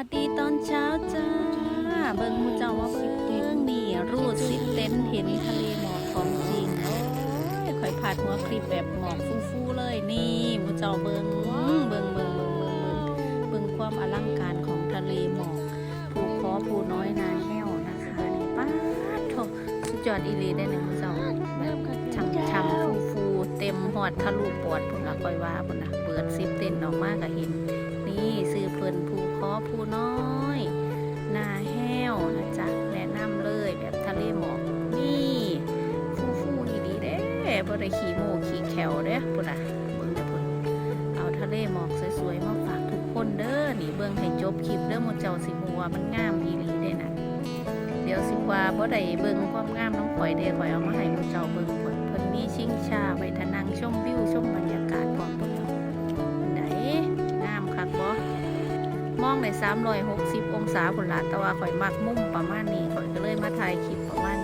วัสดีตอนเช้าจ้า เบิ่งมูเจ้าว่าเบิ่งนี่รูดสิเต็นเห็นทะเลหมอกของจริงโอ้ยค่อยพาดหัวคลิปแบบหมอกฟูๆเลยนี่มูเจ้าเบิ่งเบิ่งเบิ่งเบิ่งเบิ่งเบิ่งเบิ่งความอลังการของทะเลหมอกภูคอภูน้อยนาแห้วนะคะนี่ป้าดโถสุดยอดอีหลีได้เลยหมูเจ้าแบบช่ำช่ำฟูๆเต็มหอดทะลุปอดพุ่นละค่อยว่าพุ่นนะเปิดซิปเต็นออกมาก็เห็น พิ่นภูคอภูน้อยนาแห้วนะจ๊ะแนะนำเลยแบบทะเลหมอกนี่ฟูฟูๆดีเด้บ่ได้ขี่โมขี่แขวเด้พุ่นน่ะเบิ่งเด้อพุ่นเอาทะเลหมอกสวยๆมาฝากทุกคนเด้อนี่เบิ่งให้จบคลิปเด้อหมู่เจ้าสิฮู้ว่ามันงามอีหลีเด้นะเดี๋ยวสิว่าบ่ได้เบิ่งความงามน้องข่อยเด้ข่อยเอามาให้หมู่เจ้าเบิ่งพุ่น มองใน360 องศาพุ่นละแต่ว่าข่อยมักมุมประมาณนี้ข่อยก็เลยมาถ่ายคลิปประมาณ